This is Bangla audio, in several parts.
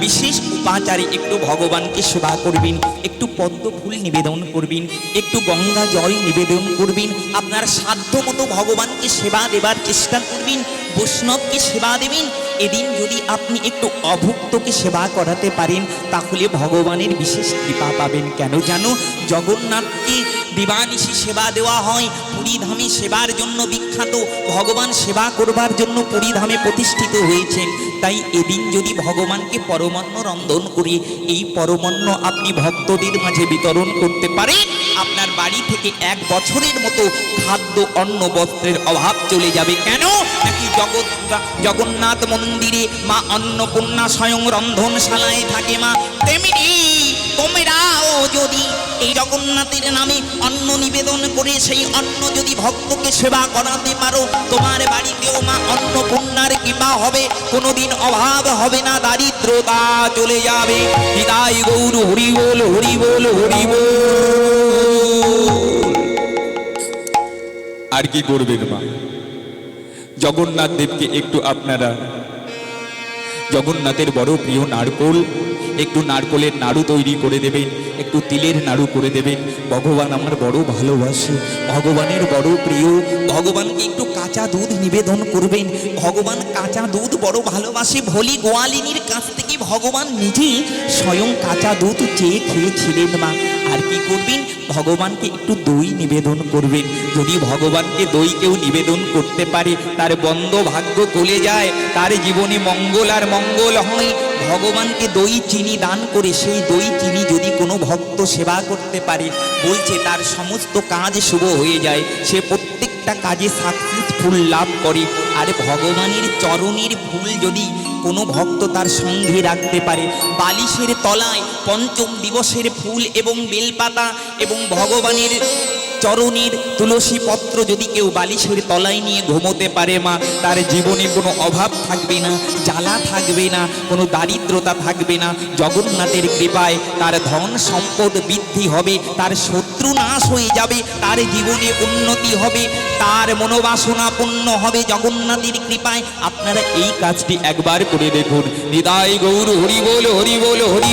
বিশেষ উপাচারে একটু ভগবানকে সেবা করবেন, একটু পদ্ম ফুল নিবেদন করবেন, একটু গঙ্গা জল নিবেদন করবেন, আপনার সাধ্য মতো ভগবানকে সেবা দেবার চেষ্টা করবেন, বৈষ্ণবকে সেবা দেবেন। এদিন যদি আপনি একটু অভুক্তকে সেবা করাতে পারেন, তাহলে ভগবানের বিশেষ কৃপা পাবেন। কেন জানো? জগন্নাথকে দিবানিশি সেবা দেওয়া হয়, পুরীধামে সেবার জন্য বিখ্যাত, ভগবান সেবা করবার জন্য পুরীধামে প্রতিষ্ঠিত হয়েছেন। তাই এদিন যদি ভগবানকে পরমান্ন রন্ধন করে, এই পরমান্ন আপনি ভক্তদের মাঝে বিতরণ করতে পারেন, আপনার বাড়ি থেকে এক বছরের মতো খাদ্য অন্ন বস্ত্রের অভাব চলে যাবে কেন? নাকি জগৎ, জগন্নাথ মন্দিরে মা অন্নপূর্ণা স্বয়ং রন্ধনশালায় থাকে মা? তেমনি তোমরাও যদি এই জগন্নাথের নামে অন্ন নিবেদন করে সেই অন্ন যদি ভক্তকে সেবা করাতে পারো, তোমার বাড়িতেও মা অন্নপূর্ণার কৃপা হবে, কোনোদিন অভাব হবে না, দারিদ্রতা চলে যাবে। হৃদয় গৌর, হরি বল হরি বল হরি বল। আর কি করবেন মা? জগন্নাথ দেবকে একটু আপনারা জগন্নাথের বড় প্রিয় নারকোল। একটু নারকোলের নাড়ু তৈরি করে দেবেন, একটু তিলের নাড়ু করে দেবেন। ভগবান আমার বড় ভালোবাসে, ভগবানের বড় প্রিয়। ভগবানকে একটু কাঁচা দুধ নিবেদন করবেন। ভগবান কাঁচা দুধ বড় ভালোবাসে, ভলি গোয়ালিনীর কাছ থেকে ভগবান নিজে স্বয়ং কাঁচা দুধ চেয়ে খেয়েছিলেন মা। আর কি করবেন? ভগবানকে একটু দই নিবেদন করবেন। যদি ভগবানকে দই কেউ নিবেদন করতে পারে, তার বন্ধ ভাগ্য গলে যায়, তার জীবনে মঙ্গল আর মঙ্গল হয়। ভগবানকে দই, চিনি দান করে সেই দই, চিনি যদি কোনো ভক্ত সেবা করতে পারে, বলছে তার সমস্ত কাজ শুভ হয়ে যায়। সে প্রত্যেকটা কাজে সাকসেসফুল লাভ করে। আর ভগবানের চরণের ফুল যদি কোনো ভক্ত তার সঙ্গে রাখতে পারে, বালিশের তলায় পঞ্চম দিবসের ফুল এবং বেলপাতা এবং ভগবানের চরণের তুলসী পত্র যদি কেউ বালিশের তলায় নিয়ে ঘুমোতে পারে মা, তার জীবনে কোনো অভাব থাকবে না, জ্বালা থাকবে না, কোনো দারিদ্রতা থাকবে না। জগন্নাথের কৃপায় তার ধন সম্পদ বৃদ্ধি হবে, তার শত্রু নাশ হয়ে যাবে, তার জীবনে উন্নতি হবে, তার মনোবাসনা পূর্ণ হবে। জগন্নাথের কৃপায় আপনারা এই কাজটি একবার করে দেখুন। হৃদয় গৌর, হরি বল হরি বল, হরি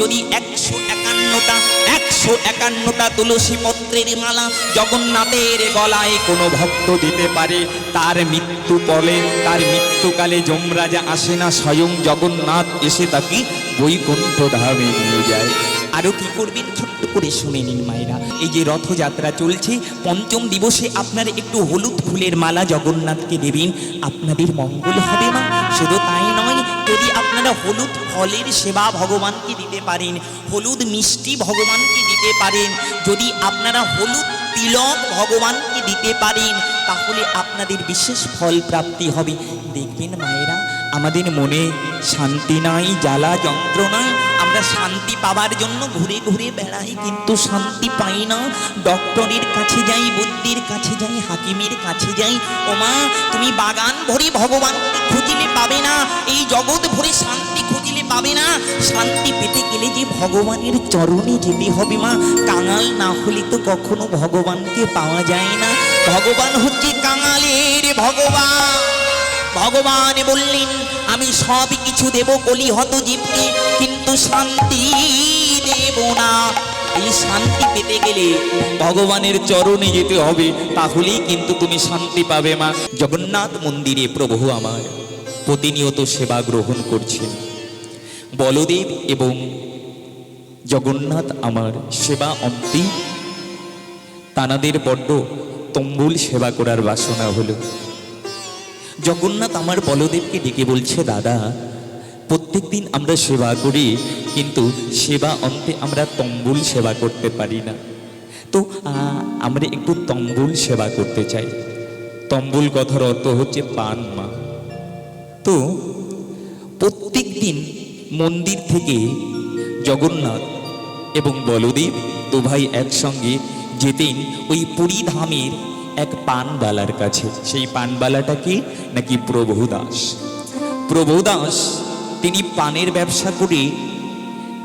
যদি একশো একান্নটা একশো একান্নটা তুলসী পত্রের মালা জগন্নাথের গলায় কোনো ভক্ত দিতে পারে, তার মৃত্যু পরে তার মৃত্যুকালে যমরাজা আসে না, স্বয়ং জগন্নাথ এসে তাকে বৈকুণ্ঠ ধামে নিয়ে যায়। আরও কি করবেন? ছোট্ট করে শুনে নিন মায়েরা। এই যে রথযাত্রা চলছে, পঞ্চম দিবসে আপনার একটু হলুদ ফুলের মালা জগন্নাথকে দেবেন। আপনাদের মঙ্গল হবে মা। শুধু তাই নয়, যদি আপনারা হলুদ ফলের সেবা ভগবানকে দিতে পারেন, হলুদ মিষ্টি ভগবানকে দিতে পারেন, যদি আপনারা হলুদ তিলক ভগবানকে দিতে পারেন, তাহলে আপনাদের বিশেষ ফল প্রাপ্তি হবে। দেখবেন মায়েরা, আমাদের মনে শান্তি নাই, জ্বালা যন্ত্রণা আমরা শান্তি পাওয়ার জন্য ঘুরে ঘুরে বেড়াই, কিন্তু শান্তি পাই না। ডক্টরের কাছে যাই, বুদ্ধির কাছে যাই, হাকিমের কাছে যাই। ওমা, তুমি বাগান ভরি ভগবানকে খুঁজিলে পাবে না। এই জগৎ ভরে শান্তি খুঁজিলে পাবে না। শান্তি পেতে গেলে যে ভগবানের চরণে যেতে হবে মা, কাঙাল না হলে তো কখনো ভগবানকে পাওয়া যায় না। ভগবান হচ্ছে কাঙালের ভগবান। ভগবান বললেন, আমি সব কিছু দেব কলি হত জীবকে, কিন্তু শান্তি দেব না। এই শান্তি পেতে গেলে ভগবানের চরণে যেতে হবে, তাহলেই কিন্তু তুমি শান্তি পাবে মা। জগন্নাথ মন্দিরে প্রভু আমার প্রতিনিয়ত সেবা গ্রহণ করছেন। বলদেব এবং জগন্নাথ আমার সেবা অন্তি। তানাদের বড্ড তম্বুল সেবা করার বাসনা হলো। জগন্নাথ আমার বলদেবকে ডেকে বলছে, দাদা, প্রত্যেক দিন আমরা সেবা করি, কিন্তু সেবা অন্তে আমরা তম্বুল সেবা করতে পারি না। তো আমরা একটু তম্বুল সেবা করতে চাই। তম্বুল কথার অর্থ হচ্ছে পান, মা। তো, প্রত্যেক দিন মন্দির থেকে জগন্নাথ এবং বলদেব দু ভাই একসঙ্গে যেতেন ওই পুরী ধামের এক পানবালার কাছে। সেই পানবালাটাকে নাকি প্রভু দাস প্রভু দাস তিনি পানের ব্যবসা করে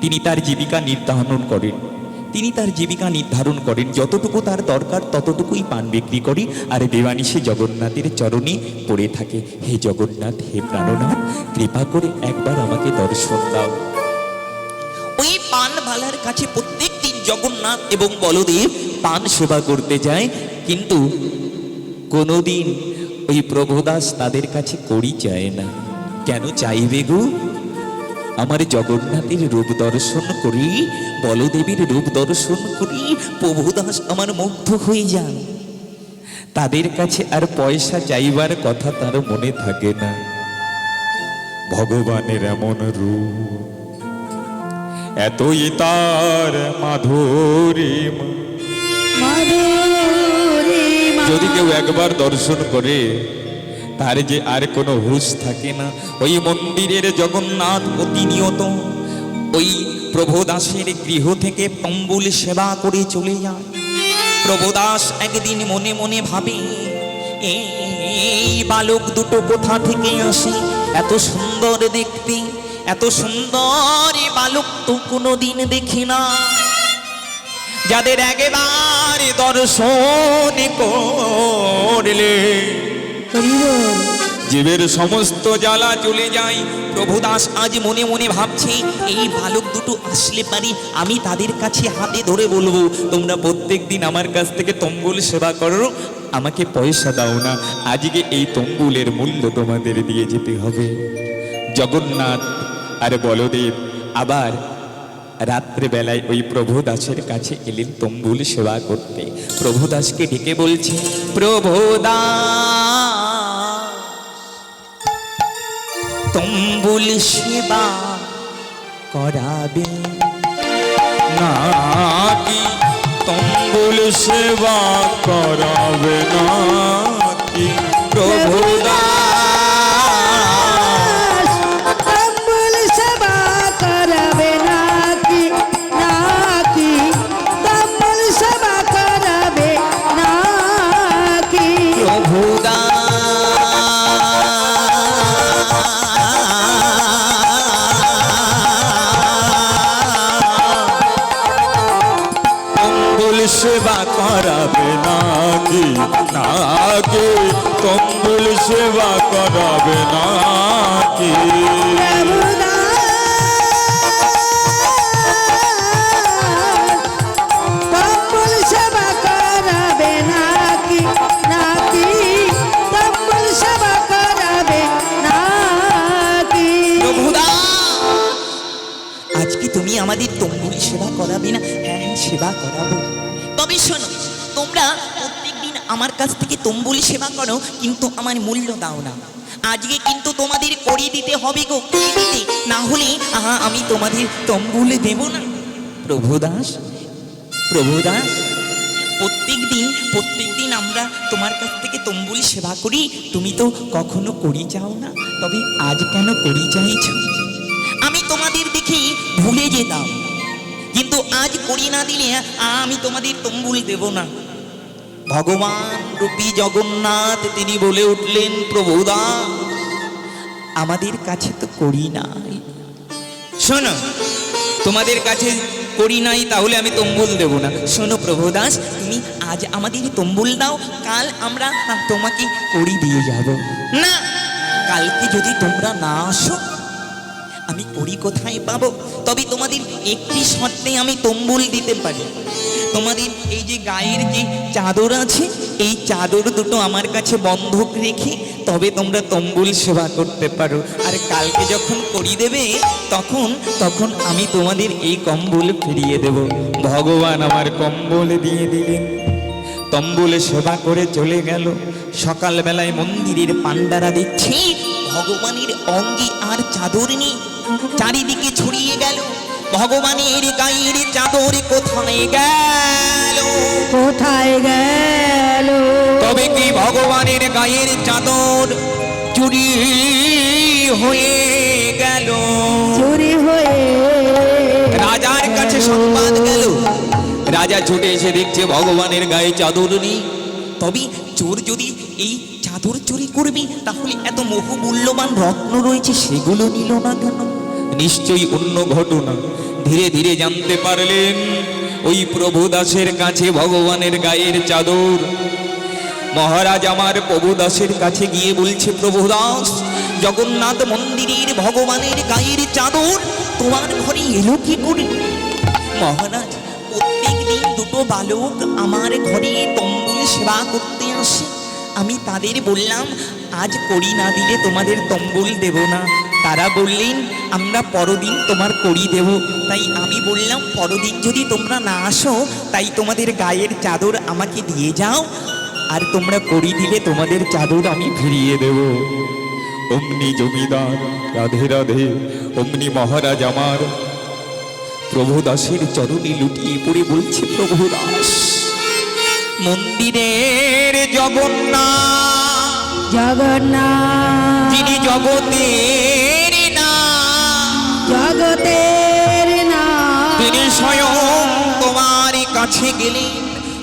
তিনি তার জীবিকা নির্ধারণ করেন। তিনি তার জীবিকা নির্ধারণ করেন। যতটুকু তার দরকার, ততটুকুই পান বিক্রি করি। আর দেবানিশে জগন্নাথের চরণে পড়ে থাকে। হে জগন্নাথ, হে প্রাণনাথ, কৃপা করে একবার আমাকে দর্শন দাও। ওই পান ভালার কাছে প্রত্যেক দিন জগন্নাথ এবং বলদেব পান সেবা করতে যায়। কিন্তু কোনোদিন ওই প্রভুদাস তাদের কাছে করি চায় না। কেন চাইবে গো? আমার জগন্নাথের রূপ দর্শন করি বলদেবীর রূপ দর্শন করি প্রভুদাস আমার মুগ্ধ হয়ে যান। তাদের কাছে আর পয়সা চাইবার কথা তার মনে থাকে না। ভগবানের এমন রূপ এতই তার মাধুরীমা যদি কেউ একবার দর্শন করে, তার যে আর কোনো হুশ থাকে না। ওই মন্দিরের জগন্নাথ প্রতিনিয়ত ওই প্রভুদাসের গৃহ থেকে তম্বুল সেবা করে চলে যায়। প্রভুদাস একদিন মনে মনে ভাবে, এই বালক দুটো কোথা থেকে আসে? এত সুন্দর দেখতে, এত সুন্দর বালক তো কোনোদিন দেখি না। যাদের একবার দর্শন করলে, জীবের সমস্ত জ্বালা চলে যায়। প্রভুদাস আজ মনে মনে ভাবছে, এই বালক দুটো আসলে পারি, আমি তাদের কাছে হাতে ধরে বলব, তোমরা প্রত্যেক দিন আমার কাছ থেকে তম্বুল সেবা করো, আমাকে পয়সা দাও না, আজকে এই তম্বুলের মূল্য তোমাদের দিয়ে যেতে হবে। জগন্নাথ আর বলদেব আবার রাত্রেবেলায় ওই প্রভুদাসের কাছে এলেন তম্বুল সেবা করতে। প্রভুদাসকে ডেকে বলছে, প্রভুদাস, তম্বুল সেবা করাবে নাকি? তম্বুল সেবা করাবে নাকি? প্রভুদাস নাকি? তম্বুল সেবা করবে নাকি প্রভুদাস আজকে তুমি আমাদের তম্বুল সেবা করাবে না হ্যাঁ হ্যাঁ সেবা করাবো। তবে শোনো তোমরা আমার কাছ থেকে তম্বুল সেবা করো কিন্তু আমার মূল্য দাও না। আজকে কিন্তু তোমাদের করে দিতে হবে গো না হলে আহা, আমি তোমাদের তম্বুল দেব না। প্রভুদাস প্রভুদাস প্রত্যেক দিন প্রত্যেক দিন আমরা তোমার কাছ থেকে তম্বুল সেবা করি। তুমি তো কখনো করি যাও না তবে আজ কেন করি চাইছ আমি তোমাদের দেখে ভুলে যেতাম। কিন্তু আজ করি না দিলে আমি তোমাদের তম্বুল দেব না। ভগবান রূপী জগন্নাথ, তিনি বলে উঠলেন প্রভুদা আমাদের কাছে তো করি নাই। শোনো, তোমাদের কাছে করি নাই, তাহলে আমি তম্বুল দেব না। শোনো প্রভুদাস তুমি আজ আমাদের তম্বুল দাও, কাল আমরা তোমাকে করি দিয়ে যাব। না, কালকে যদি তোমরা না আসো, আমি করি কোথায় পাবো? তবে তোমাদের একটি শর্তে আমি তম্বুল দিতে পারি। তোমাদের এই যে গায়ের যে চাদর আছে, এই চাদর দুটো আমার কাছে বন্ধক রেখে তবে তোমরা তম্বুল সেবা করতে পারো। আর কালকে যখন করি দেবে, তখন তখন আমি তোমাদের এই কম্বল ফিরিয়ে দেব। ভগবান আমার কম্বল দিয়ে দিলেন। তম্বুলে সেবা করে চলে গেল। সকালবেলায় মন্দিরের পান্ডারা দেখছে, ভগবানের অঙ্গে আর চাদর নেই। চারিদিকে ছড়িয়ে গেল। ভগবানের গায়ের চাদর কোথায় গেল? কোথায় গেল? তবে কি ভগবানের গায়ের চাদর চুরি হয়ে গেল? চুরি হয়ে রাজার কাছে সংবাদ গেল। রাজা ছুটে এসে দেখছে ভগবানের গায়ে চাদর নেই। তবে চোর যদি এই চাদর চুরি করবি তাহলে এত বহু মূল্যবান রত্ন রয়েছে সেগুলো নিল না কেন? নিশ্চয়ই অন্য ঘটনা। ধীরে ধীরে জানতে পারলেন, ওই প্রভু দাসের কাছে ভগবানের গায়ের চাদর। মহারাজ আমার প্রভু দাসের কাছে গিয়ে বলছে প্রভু দাস জগন্নাথ মন্দিরের ভগবানের গায়ের চাদর তোমার ঘরে এলো কি করে? মহারাজ, প্রত্যেক দিন দুটো বালক আমার ঘরে তম্বুল সেবা করতে আসে। আমি তাদের বললাম, আজ করি না দিলে তোমাদের তম্বুল দেব না। তারা বললেন আমরা পরদিন তোমার করি দেব। তাই আমি বললাম পরদিন যদি তোমরা না আসো তাই তোমাদের গায়ের চাদর আমাকে দিয়ে যাও আর তোমরা করি দিলে তোমাদের চাদর আমি ফিরিয়ে দেব। অমনি জমিদার রাধে রাধে অমনি মহারাজ আমার। প্রভু দাসের চরণে লুটিয়ে পড়ে বলছে প্রভু দাস মন্দিরের জগন্নাথ জগন্নাথ। যিনি জগতের না জগতের না। তিনি স্বয়ং তোমার কাছে গেলেন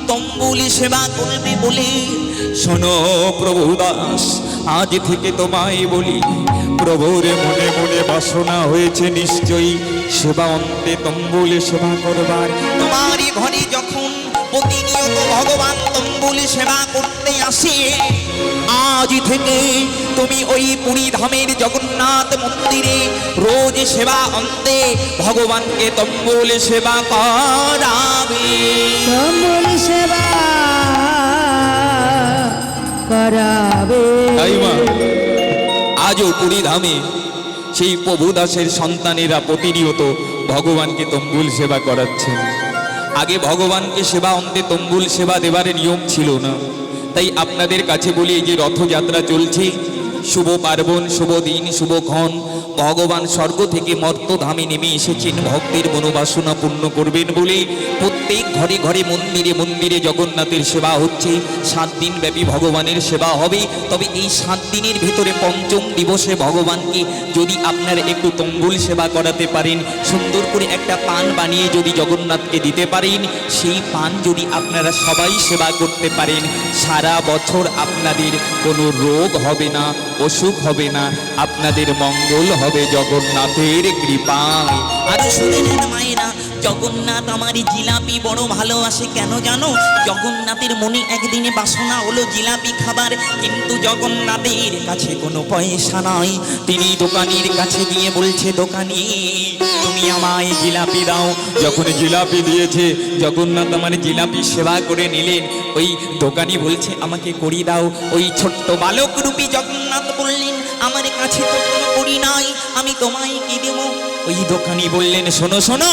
তম্বুল সেবা করবে বলে। শোনো প্রভু দাস আজ থেকে তোমায় বলি প্রভুর মনে মনে বাসনা হয়েছে নিশ্চয়ই। সেবা অন্তে তম্বুলে সেবা করবার। তোমারই ঘরে যখন প্রতিনিয়ত ভগবান তম্বুল সেবা করতে আসে। আজ থেকে তুমি ওই পুরী ধামের জগন্নাথ মন্দিরে রোজ সেবা অন্তে ভগবানকে তম্বুল সেবা করাবে। তম্বুল সেবা করাবে। আজও পুরী ধামে সেই প্রভু দাসের সন্তানেরা প্রতিনিয়ত ভগবানকে তম্বুল সেবা করাচ্ছেন। আগে ভগবানকে সেবা অন্তে তম্বুল সেবা দেবার নিয়ম ছিল না। তাই আপনাদের কাছে বলি যে রথযাত্রা চলছে শুভ পার্বণ, শুভ দিন শুভক্ষণ ভগবান স্বর্গ থেকে মর্তধামে নেমে এসেছেন। ভক্তের মনোবাসনা পূর্ণ করবেন বলে প্রত্যেক ঘরে ঘরে মন্দিরে মন্দিরে জগন্নাথের সেবা হচ্ছে। সাত দিন ব্যাপী ভগবানের সেবা হবে। তবে এই সাত দিনের ভিতরে পঞ্চম দিবসে ভগবানকে যদি আপনারা একটু তঙ্গুল সেবা করাতে পারেন, সুন্দর করে একটা পান বানিয়ে যদি জগন্নাথকে দিতে পারেন, সেই পান যদি আপনারা সবাই সেবা করতে পারেন, সারা বছর আপনাদের কোনো রোগ হবে না। অসুখ হবে না আপনাদের মঙ্গল হবে জগন্নাথের কৃপায়। আর শুনে মায়েরা জগন্নাথ আমার জিলাপি বড় ভালোবাসে, কেন জানো? জগন্নাথের মনে একদিনে বাসনা হলো জিলাপি খাবার, কিন্তু জগন্নাথের কাছে কোনো পয়সা নাই। তিনি দোকানির কাছে গিয়ে বলছে, দোকানি, তুমি আমায় জিলাপি দাও। যখন জিলাপি দিয়েছে, জগন্নাথ আমার জিলাপি সেবা করে নিলেন। ওই দোকানি বলছে, আমাকে করি দাও। ওই ছোট্ট বালক রূপী জগন্নাথ বললেন, আমার কাছে তো কোনো করি নাই, আমি তোমায় কি দেবো? ওই দোকানি বললেন, শোনো শোনো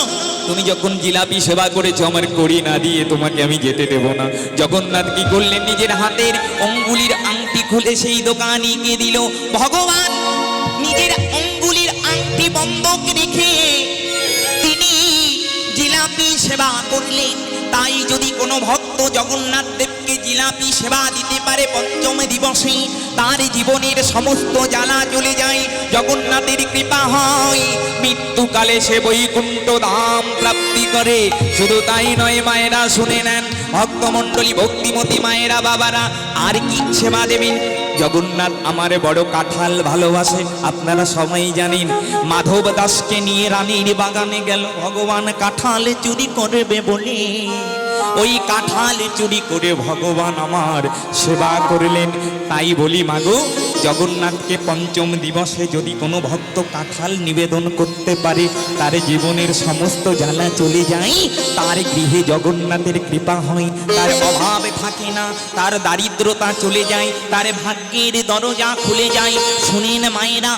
তুমি যখন জিলাপি সেবা করেছ, আমার করি না দিয়ে তোমাকে আমি যেতে দেব না। জগন্নাথ কি করলেন? নিজের হাতের অঙ্গুলির আংটি খুলে সেই দোকানিকে দিল? ভগবান, নিজের অঙ্গুলির আংটি বন্ধক রেখে তিনি জিলাপি সেবা করলেন। তাই যদি কোনো ভক্ত জগন্নাথ দেবকে জিলাপি সেবা দিতে পারে পঞ্চম দিবসে, তার জীবনের সমস্ত জ্বালা চলে যায়। জগন্নাথের কৃপা হয়। মৃত্যুকালে সে বৈকুণ্ঠ ধাম প্রাপ্তি করে। শুধু তাই নয়, মায়েরা শুনে নেন, ভক্তমণ্ডলী, ভক্তিমতী মায়েরা, বাবারা, আর কি সেবা দেবেন? জগন্নাথ আমার বড় কাঁঠাল ভালোবাসে, আপনারা সবাই জানেন। মাধব দাসকে নিয়ে রানীর বাগানে গেল, ভগবান কাঁঠাল চুরি করবে বলে। ওই কাঁঠাল চুরি করে ভগবান আমার সেবা করলেন। তাই বলি, মাগো জগন্নাথকে পঞ্চম দিবসে যদি কোনো ভক্ত কাঁঠাল নিবেদন করতে পারে, তার জীবনের সমস্ত জ্বালা চলে যায়। তার গৃহে জগন্নাথের কৃপা হয়, তার অভাব থাকে না, তার দারিদ্রতা চলে যায়, তার ভাগ্যের দরজা খুলে যায়। শুনেন মায়েরা